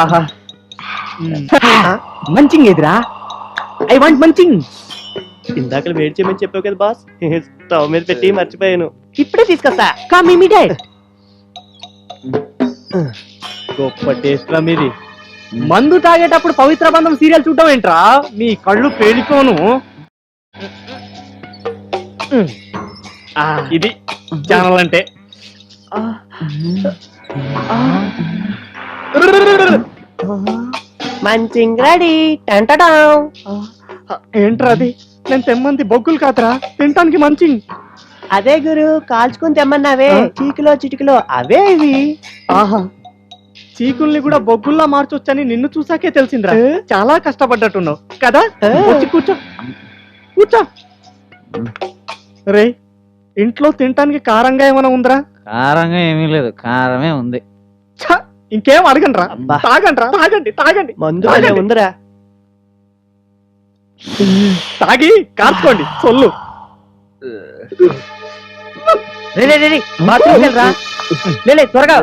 ఆహా మంచింగ్ ఎదురా? I want munching ఇందాక వేడి చేయమని చెప్పావు కదా బాస్. స్టవ్ మీద పెట్టి మర్చిపోయాను. ఇప్పుడే తీసుకొస్తా. కమ్ ఇమిడియట్ గొప్ప టేస్ట్ రా మీది. మందు తాగేటప్పుడు పవిత్ర బంధం సీరియల్ చూడటం ఏంట్రా? మీ కళ్ళు పేలిపోను. ఇది ఛానల్ అంటే. మంచింగ్ రెడీ టంటడా ఏంట్రా అది? నేను తెమ్మంది బొగ్గులు కాదురా. తినటానికి మంచింగ్ అదే గురు కాల్చుకుని తెమ్మన్నావే. చీకులో చిటికలో. అవే ఇవి. ఆహా. చీకుల్ని కూడా బొగ్గుల్లా మార్చొచ్చని నిన్ను చూసాకే తెలిసిందిరా? చాలా కష్టపడ్డట్టున్నావు. కదా? వచ్చి కూర్చో. కూర్చో. రే ఇంట్లో తినటానికి కారంగా ఏమైనా ఉందిరా? కారంగా ఏమీ లేదు కారమే ఉంది. ఛ, ఇంకేం అడగండిరా? అబ్బా. తాగండిరా తాగండి తాగండి. మందు భలే తాగండి. ఉందిరా. తాగి కార్చుకోండి సొల్లు రే, రే, రే, రే, బాత్రూమ్కి వెళ్ళరా. లే, లే, త్వరగా.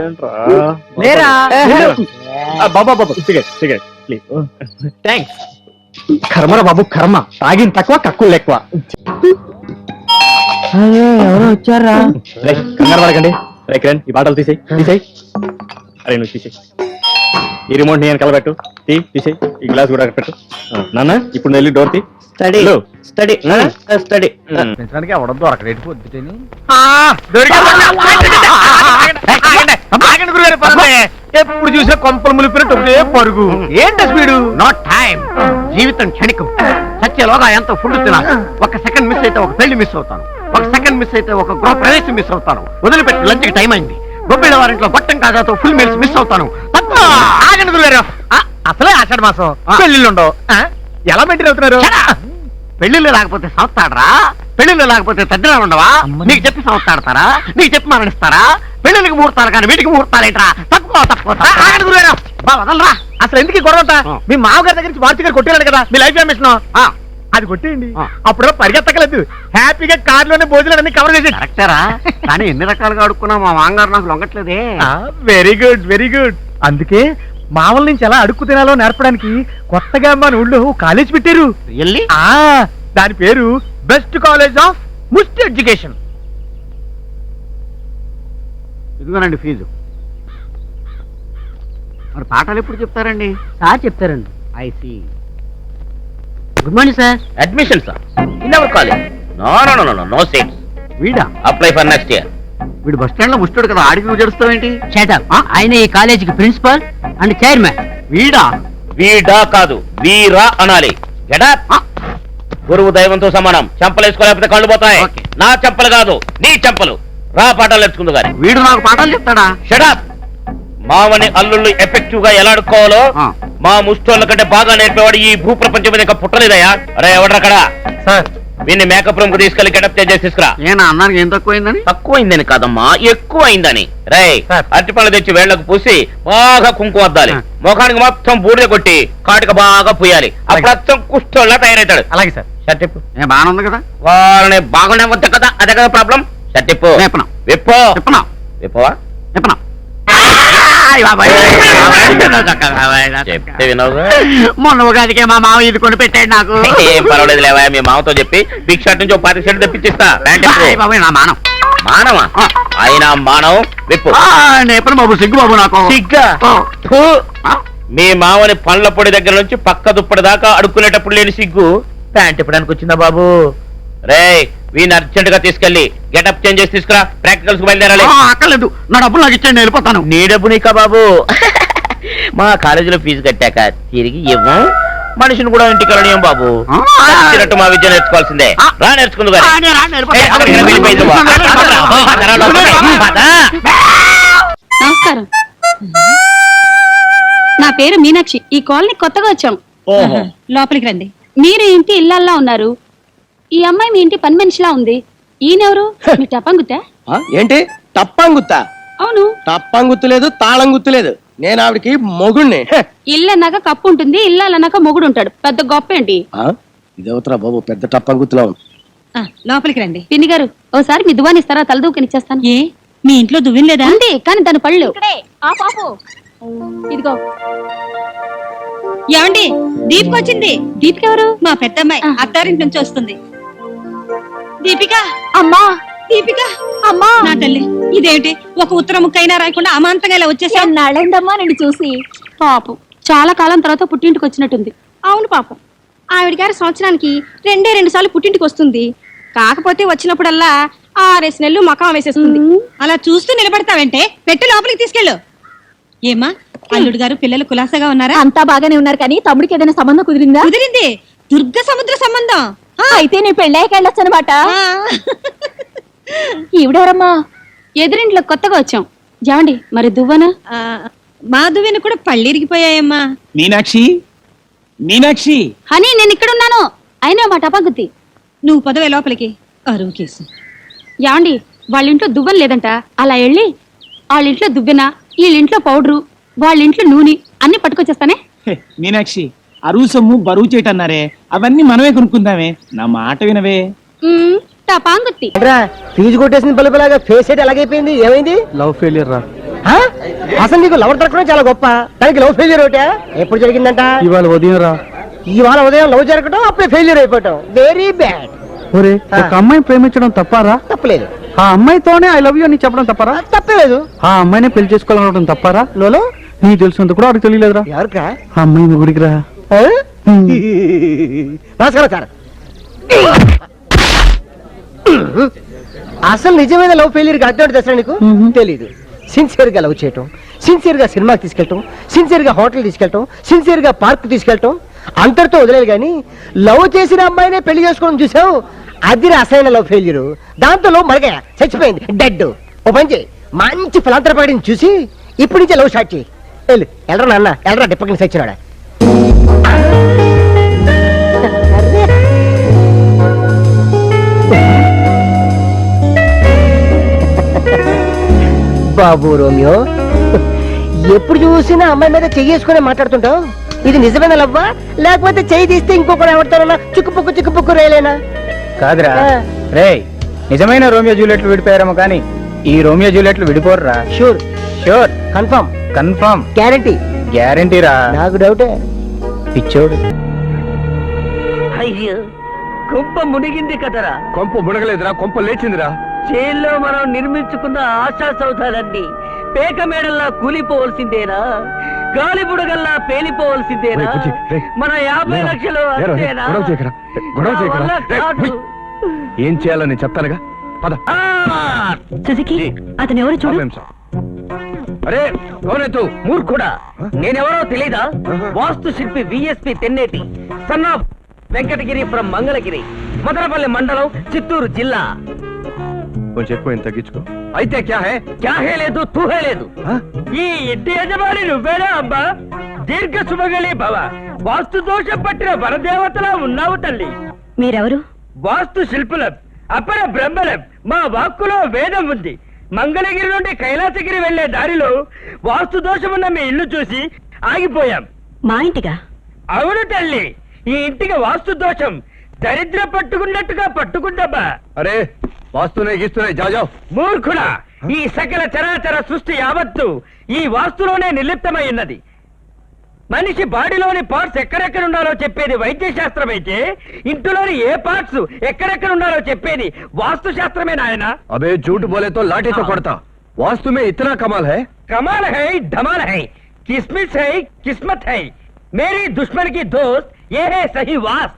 లేరా? బాబా బాబా సిగరెట్ సిగరెట్ ప్లీజ్. థ్యాంక్స్ కర్మరా బాబు కర్మ. తాగిన తక్కువ కక్కులు ఎక్కువ. ఎవరో వచ్చారా? రే కంగారు పడకండి. రే కిరణ్ ఈ బాటలు తీసేయి తీసేయి. అరే నువ్వు తీసేయి. ఈ రిమోట్ నేను కలబెట్టు తీ తీసేయి. ఈ గ్లాస్ కూడా అక్కడ పెట్టు నాన్న ఇప్పుడు వెళ్ళి డోర్ తీ. Study hello. స్టడీ స్టడీ పెంచడానికి ఎవడం దొరకలేదు పొద్దుటని ఎప్పుడు చూసినా కొంపలు ములిపినట్టు ఒకటే పరుగు? ఏంట స్పీడు? నాట్ టైం జీవితం క్షణికం. సత్యలోగా ఎంత ఫుడ్ తినాలి? ఒక సెకండ్ మిస్ అయితే ఒక పెళ్ళి మిస్ అవుతాను. ఒక సెకండ్ మిస్ అయితే ఒక గృహ ప్రవేశం మిస్ అవుతాను. వదిలిపెట్టి లంచ్కి టైం అయింది. గొప్పిళ్ళ వారింట్లో గొట్టం కాజాతో ఫుల్ మీల్స్ మిస్ అవుతాను! ఆగండి గురుగారు. అసలే ఆషాఢ మాసం. పెళ్ళిళ్ళు ఉండవు? ఎలా మెయింటైన్ అవుతున్నారు? పెళ్ళిళ్ళు లేకపోతే సంస్థాడరా పెళ్ళిళ్ళు లేకపోతే తద్దినా ఉండవా? నీకు చెప్పి సంస్థాడతారా నీకు చెప్పి మరణిస్తారా? పెళ్ళిళ్ళకి ముహూర్తాలు కానీ వీటికి ముహూర్తాలు ఏంట్రా? తప్పుకో. ఆగండి గురుగారు. బా, వదలరా. అసలు ఎందుకు గొడవ. మీ మామగారి దగ్గర నుంచి మార్చి గారు కదా? మీ లైఫ్ మిషన్? ఆ, అది కొట్టేయండి. అప్పుడు పరిగెత్తకలేదు. హ్యాపీగా కార్లోనే భోజనాలు అన్ని కవర్ చేసి కరెక్టరా. కానీ ఎన్ని రకాలుగా అడుక్కున్నా మా మామగారు నాకు లొంగట్లేదే. వెరీ గుడ్ వెరీ గుడ్ అందుకే మామూలు నుంచి ఎలా అడుక్కు తినాలో నేర్పడానికి కొత్తగా మన ఊళ్ళో కాలేజ్ పెట్టారు. వెళ్ళి ఆ దాని పేరు best college of must education ఇదిగోనండి ఫీజు. మరి పాఠాలు ఎప్పుడు చెప్తారండి? సార్ చెప్తారండి. I see good morning sir admission sir in our college no no no no no seats వీడా? అప్లై ఫర్ నెక్స్ట్ ఇయర్ వీడు బస్ స్టాండ్లో ముష్టుడు కదా ఆడికి నువ్వు జడుస్తావేంటి షటప్ ఆయన ఈ కాలేజీకి ప్రిన్సిపల్ అండ్ చైర్మన్. వీడా? వీడా కాదు వీరా అనాలి. గెటప్ గురువు దైవంతో సమానం. చెంపలేసుకోలేకపోతే కళ్ళు పోతాయి. నా చెంపలు కాదు నీ చెంపలు. రా పాఠాలు నేర్చుకుందు గాని. వీడు నాకు పాఠాలు చెప్తాడా? షడప్ మావని అల్లుళ్ళు ఎఫెక్టివ్గా ఎలా ఆడుకోవాలో ఆ. మా ముష్టోళ్ళ కంటే బాగా నేర్పేవాడు ఈ భూ ప్రపంచం మీద ఇంకా పుట్టలేదయ్యా. అరే ఎవడక్కడ సార్. వీన్ని మేకప్ రూమ్కు తీసుకెళ్ళి గెటప్ చేసి తీసుకురా ఏనా అన్నానికి ఏం తక్కువైందని? తక్కువైందని కాదమ్మా ఎక్కువ అయిందని రై. అరటిపళ్ళు తెచ్చి వేళ్ళకు పూసి బాగా కుంకుమ అద్దాలి. ఆ. ముఖానికి మొత్తం బూడిద కొట్టి కాటికి బాగా పూయాలి. అప్పుడు అచ్చం కుష్టోళ్ళ తయారవుతాడు అలాగే సార్. షర్టిప్పు ఏ బాగానే ఉంది కదా? వాళ్ళని బాగానే వద్ద కదా అదే కదా ప్రాబ్లం షర్టిప్పు చెప్పనా? విప్పో. చెప్పనా? విప్పవా? చెప్పనా? చెప్తే వినవుగా మొన్న ఉగాదికే మా మామ ఇది కొని పెట్టాడు నాకు ఏం పర్వాలేదు లేవా మీ మామతో చెప్పి బిగ్ షర్ట్ నుంచి ఒక పాతి షర్ట్ తెప్పించిస్తా. బాబాయ్ నా మానం మానవా ఆ. అయినా మానవం విప్పు నేపథ్యం బాబు సిగ్గు బాబు నాకు సిగ్గా? మీ మామని పండ్ల పొడి దగ్గర నుంచి పక్క దుప్పటి దాకా అడుక్కునేటప్పుడు లేని సిగ్గు ప్యాంట్ ఇప్పడానికి వచ్చిందా బాబు రే వీని అర్జెంట్గా తీసుకెళ్ళి గెటప్ చేంజ్ చేసి తీసుకురా. ప్రాక్టికల్స్ బయలుదేరాలి. ఆ, అక్కర్లేదు నా డబ్బులు నాకు ఇచ్చేయండి నేను వెళ్ళిపోతాను. నీ డబ్బు నీకా బాబు? మా కాలేజీలో ఫీజు కట్టాక తిరిగి ఇవ్వం. మనిషిని కూడా ఇంటికి వెళ్ళనియం బాబు. మా విద్య నేర్చుకోవాల్సిందే. రా నేర్చుకుందు. నమస్కారం. నా పేరు మీనాక్షి. ఈ కాలనీ కొత్తగా వచ్చాం. ఓహో. లోపలికి రండి. మీరు ఇంటి ఇల్లల్లా ఉన్నారు. ఈ అమ్మాయి మీ ఇంటి పని మనిషిలా ఉంది. ఈయనెవరు? మీ టపంగుతా ఆ, ఏంటి? టప్పంగుత్తా? అవును. టప్పంగుత్తు లేదు తాళం గుత్తు లేదు. నేను ఆవిడకి మొగుణ్ణి. హె. ఇల్లు అన్నాక కప్పు ఉంటుంది ఇల్లు అన్నాక మొగుడు ఉంటాడు. పెద్ద గొప్ప ఏంటి? ఆ, ఇదేవతరా బాబు పెద్ద టప్పంగుత్తులా ఉంది. ఆ, లోపలికి రండి. పిన్ని గారు ఓసారి మీ దువాని ఇస్తారా? తలదూకనిచ్చేస్తాను ఏ మీ ఇంట్లో దువ్వెన లేదా? ఉంది కానీ దాని పళ్ళు. ఇదిగో. ఏమండి? దీపిక వచ్చింది దీపిక ఎవరు మా పెద్దమ్మాయి ఆ. అత్తారింటి నుంచి వస్తుంది. దీపిక! అమ్మా! దీపిక! అమ్మా! నా తల్లి ఇదేమిటి? ఒక ఉత్తర ముక్కైనా రాయకుండా అమాంతంగా ఇలా వచ్చేసా నాళ్ళైందమ్మా నిన్ను చూసి? పాపం. చాలా కాలం తర్వాత పుట్టింటికి వచ్చినట్టుంది. అవును పాపం. ఆవిడ గారి సంవత్సరానికి రెండే రెండు సార్లు పుట్టింటికి వస్తుంది. కాకపోతే వచ్చినప్పుడల్లా ఆరేసి నెలలు మకాం వేసేస్తుంది. అలా చూస్తూ నిలబడతావంటే పెట్టి లోపలికి తీసుకెళ్ళు. ఏమా అల్లుడు గారు పిల్లలు కులాసగా ఉన్నారా? అంతా బాగానే ఉన్నారు కానీ తమ్ముడికి ఏదైనా సంబంధం కుదిరిందా? కుదిరింది. దుర్గ సముద్ర సంబంధం. అయితే నీ పెళ్ళాక వెళ్ళొచ్చు అనమాట ఆ. ఈవిడెవరమ్మా? ఎదురింట్లో కొత్తగా వచ్చాం. జావండి మరి దువ్వనా? ఆ, మా దువ్వెన కూడా పళ్ళిరిగిపోయాయమ్మా. మీనాక్షి? మీనాక్షి? హనీ నేను ఇక్కడ ఉన్నాను అయినా మా టపాగుత్తి నువ్వు పదవే లోపలికి. అరువు కేసు. యాండి వాళ్ళ ఇంట్లో దువ్వన లేదంట. అలా వెళ్ళి వాళ్ళ ఇంట్లో దువ్వెన వీళ్ళింట్లో పౌడరు వాళ్ళ ఇంట్లో నూనె అన్ని పట్టుకొచ్చేస్తానే. మీనాక్షి అరువు సొమ్ము బరువు చేయటన్నారే అవన్నీ మనమే కొనుక్కుందామే. నా మాట వినవే. టపాంగుత్తి ఫీజు కొట్టేసిన పిల్లలాగా ఫేస్ ఎట్ ఎలాగైపోయింది ఏమైంది? లవ్ ఫెయిలియర్ రా? అసలు నీకు లవ్ దొరకడం చాలా గొప్ప. దానికి లవ్ ఫెయిల్యూర్ ఒకటే? ఎప్పుడు జరిగిందంట? ఇవాళ ఉదయం రా. ఇవాళ ఉదయం లవ్ జరగడం అప్పుడే ఫెయిల్యూర్ అయిపోవటం. వెరీ బ్యాడ్ ఒరే ఒక అమ్మాయిని ప్రేమించడం తప్పారా తప్పలేదు. ఆ అమ్మాయితోనే ఐ లవ్ యూ అని చెప్పడం తప్పారా తప్పలేదు. ఆ అమ్మాయినే పెళ్ళి చేసుకోవాలనడం తప్పారా లోను నీకు తెలిసినంత కూడా వాడికి తెలియలేదురా. ఎవరికా? ఆ అమ్మాయి గుడికి రా? నమస్కారం సార్. అసలు నిజమైన లవ్ ఫెయిలియర్ అర్థం దసరా నీకు? తెలీదు. సిన్సియర్గా లవ్ చేయటం సిన్సియర్గా సినిమాకి తీసుకెళ్ళటం సిన్సియర్గా హోటల్ తీసుకెళ్ళటం సిన్సియర్గా పార్క్ తీసుకెళ్ళటం అంతటితో వదిలేదు కానీ లవ్ చేసిన అమ్మాయినే పెళ్ళి చేసుకోవడం చూసావు? అది అసలైన లవ్ ఫెయిల్యూర్ దాంతో లవ్ మరగా చచ్చిపోయింది. డెడ్ ఓ పని చేయి. మంచి ఫలాంతరపాడిని చూసి ఇప్పటి నుంచే లవ్ స్టార్ట్ చేయి. వెళ్ళు. ఎల్రా నాన్న ఎల్రా డిప్పకి సచ్చినాడా బాబు రోమియో. ఎప్పుడు చూసినా అమ్మాయి మీద చెయ్యేసుకునే మాట్లాడుతుంటావు? ఇది నిజమైన లవ్వా? లేకపోతే చెయ్యి తీస్తే ఇంకొకరు ఎవరితోనన్నా చిక్కుపుక్కు చిక్కుపుక్కు రేలేనా? కాదురా. రే నిజమైన రోమియో జూలియట్లు విడిపోయారేమో కానీ ఈ రోమియో జూలియట్లు విడిపోర్రా. Sure sure confirm confirm guarantee గ్యారంటీరా నాకు డౌటే పిచ్చోడు. అయ్యో కొంప మునిగింది కదరా. కొంప మునగలేదురా కొంప లేచిందిరా. జైల్లో మనం నిర్మించుకున్న ఆశా సౌధాలన్నీ పేక మేడల్లా కూలిపోవలసిందేనా గాలి బుడగల్లా పేలిపోవలసిందేనా. మన యాభై లక్షలు అంతేనా. ఏం చేయాలని చెప్తానుగా? పద. ఆ! సుజకి అతను ఎవరు చూడు. అరే కౌనేతు మూర్ఖుడా. నేనెవరో తెలీదా? వాస్తు శిల్పి VSP Tenneti. Son of Venkatagiri from Mangalagiri Madanapalle మండలం చిత్తూరు జిల్లా. కొంచెం ఎక్కువ తగ్గించుకో. అయితే క్యా హే? క్యాహే లేదు తూహే లేదు. ఆ? ఈ ఇంటి యజమాని నువ్వేనా అబ్బా దీర్ఘ సుమగలి భవ. వాస్తు దోషం పట్టిన వరదేవతలా ఉన్నావు తల్లి. మీరెవరు? వాస్తు శిల్పులం అపర బ్రహ్మలం. మా వాక్కులో వేదం ఉంది. మంగళగిరి నుండి కైలాసగిరి వెళ్ళే దారిలో వాస్తు దోషమున్న మీ ఇల్లు చూసి ఆగిపోయాం. మా ఇంటిగా అవును తల్లి ఈ ఇంటికి వాస్తు దోషం దరిద్ర పట్టుకున్నట్టుగా పట్టుకుందబ్బా. అరే వాస్తునే గీస్తూనే జాజావ్ మూర్ఖుడా ఈ సకల చరాచర సృష్టి యావత్తు ఈ వాస్తులోనే నిలిప్తమై ఉన్నది. మనిషి బాడీలోని పార్ట్స్ ఎక్కడెక్కడ ఉండాలో చెప్పేది వైద్య శాస్త్రం అయితే ఇంట్లోని ఏ పార్ట్స్ ఎక్కడెక్కడ ఉండాలో చెప్పేది వాస్తు శాస్త్రమే నాయన. అబే జూటు బోలేతో లాఠీతో కొడతా. వాస్తు మే ఇతనా కమాల్ హై? కమాల్ హై ధమాల్ హై కిస్మిస్ హై కిస్మత్ హై. మేరీ దుష్మన్కి దోస్త్ ఏ హై సహీ వాస్త్